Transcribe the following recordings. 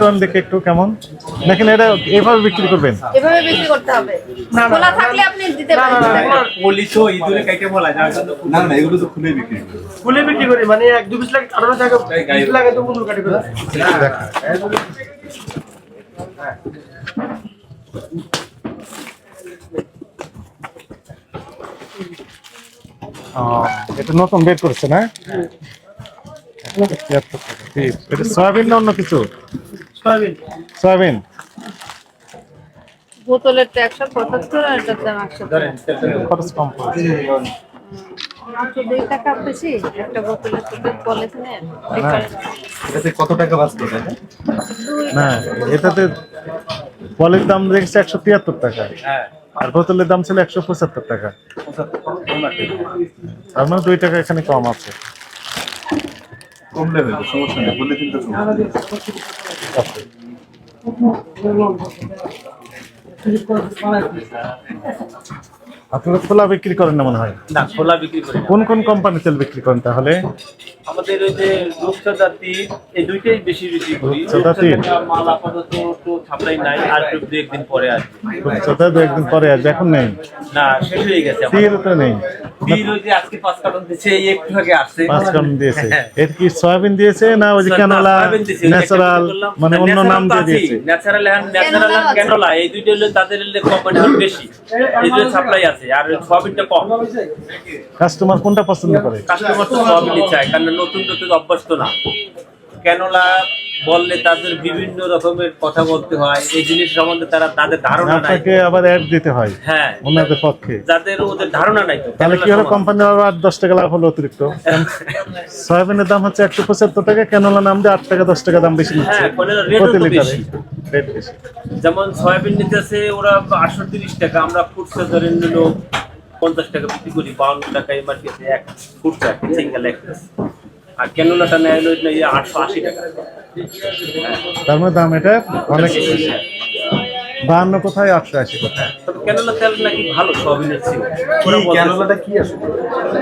Ton দেখে একটু কেমন? দেখেন এটা এভাবে বিক্রি করবেন? এভাবে বিক্রি করতে হবে। খোলা থাকলে আপনি দিতে পারেন। বলি তো ইঁদুরে কাইটে বলা যার না না এগুলো তো খুলে বিক্রি করে। খুলে বিক্রি করি মানে এক দু পিস লাগে তো কাটি করে। এটা নতুন বের করছে না? এটা সয়াবিন না অন্য কিছু? সয়াবিন। সয়াবিন। বোতলের তো একশো পঁচাত্তর আর এটার দাম একশো খরচ কম মাত্র দুই টাকা বেশি একটা বোতলের তো পলিথিনের difference। এটাতে কত টাকা না এটাতে দাম দেখছে একশো তিয়াত্তর টাকা। হ্যাঁ। আর বোতলের দাম ছিল একশো পঁচাত্তর টাকা। তার মানে দুই টাকা এখানে কম আছে। কমলে হইল সমস্যা নেই বলে কিন্তু আছে। আপনারা খোলা বিক্রি করেন না মনে হয়? না খোলা বিক্রি করি কোন কোন কোম্পানি তেল বিক্রি করেন তাহলে? আমাদের ওই যে রূপসা জাতি এই দুইটাই বেশি বিক্রি করি। রূপসা জাতি? মাল আপাতত তো ছাপড়াই নাই আর দু একদিন পরে আসবে সেটা দু একদিন পরে আসবে এখন নেই? না শেষ হয়ে গেছে। তীর তো নেই। বীর ওই যে আজকে পাঁচ কার্টন দিচ্ছে এই একটু আগে আসছে। পাঁচ কারণ দিয়েছে। হ্যাঁ। এর কি সয়াবিন দিয়েছে না ওই যে ক্যানোলা ন্যাচারাল মানে অন্য নাম দিয়ে দিয়েছে। ন্যাচারাল ন্যাচারাল ক্যানোলা এই দুইটা হলো তাদের কোম্পানি বেশি। এই দুটো সাপ্লাই আছে। আর সয়াবিনটা কম। কাস্টমার কোনটা পছন্দ করে? কাস্টমার তো সবই চায় কারণ নতুন নতুন অভ্যস্ত না। ক্যানোলা বললে তাদের বিভিন্ন রকমের কথা বলতে হয়। এই জিনিস সম্বন্ধে তারা তাদের ধারণা নাই। আপনাকে আবার অ্যাড দিতে হয় হ্যাঁ। ওনাদের পক্ষে। যাদের ওদের ধারণা নাই তো। তাহলে কি হলো? কোম্পানি আবার আট দশ টাকা লাভ হলো অতিরিক্ত? সয়াবিনের দাম হচ্ছে একশো পঁচাত্তর টাকা ক্যানোলা নাম দিয়ে আট টাকা দশ টাকা দাম বেশি নিচ্ছে। হ্যাঁ, প্রতি লিটারে। রেট বেশি। যেমন সয়াবিন নিতেছে ওরা আটশো তিরিশ টাকা আমরা ফুটসা ধরে নিল পঞ্চাশ টাকা বিক্রি করি বাউন্ন টাকা এমআরপিতে এক ফুটসা সিঙ্গেল এক। আর ক্যানোলাটা নেয় হলো আটশো আশি টাকা। তার মানে দাম এটা অনেক বাহান্ন কোথায় আটশো আশি কোথায়? তবে ক্যানোলা তেল নাকি ভালো সয়াবিনের কি ক্যানোলাটা কি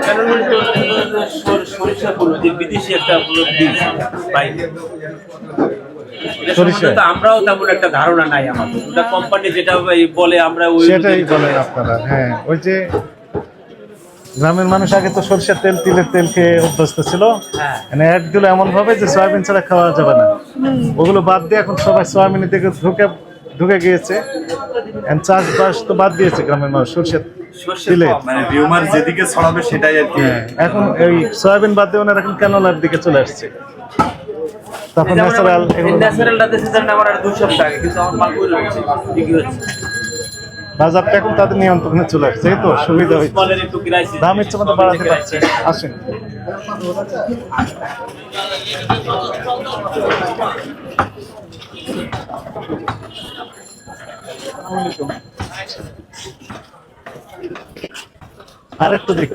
ক্যানোলার সরিষা ফুল যে বিদেশি একটা বীজ বাইরে সরিষা? আমরাও তেমন একটা ধারণা নাই আমাদের। ওটা কোম্পানি যেটা বলে আমরা ওই সেটাই বলেন আপনারা হ্যাঁ। ওই যে গ্রামের মানুষ আগে তো সরষের তেল তিলের তেল খেয়ে অভ্যস্ত ছিল। হ্যাঁ। মানে অ্যাড এমন ভাবে যে সয়াবিন ছাড়া খাওয়া যাবে না। ওগুলো বাদ দিয়ে এখন সবাই সয়াবিনের দিকে ঢুকে ঢুকে গিয়েছে। চাষবাস তো বাদ দিয়েছে গ্রামের মানুষ সরষের সর্ষে মানে রিউমার যেদিকে ছড়াবে সেটাই আর কি। হ্যাঁ, এখন এই সয়াবিন বাদ দিয়ে ওনারা এখন ক্যানোলার দিকে চলে আসছে। তখন ন্যাচারাল ন্যাচারালটা দেশে জানেন আমার আর দুই সপ্তাহ আগে কিন্তু আমার মাল বিক্রি হচ্ছে। বাজারটা এখন তাদের নিয়ন্ত্রণে চলে আসছে এই তো সুবিধা হয়েছে। দাম ইচ্ছে মতো বাড়াতে পারছে আসেন। আরেকটু দেখ।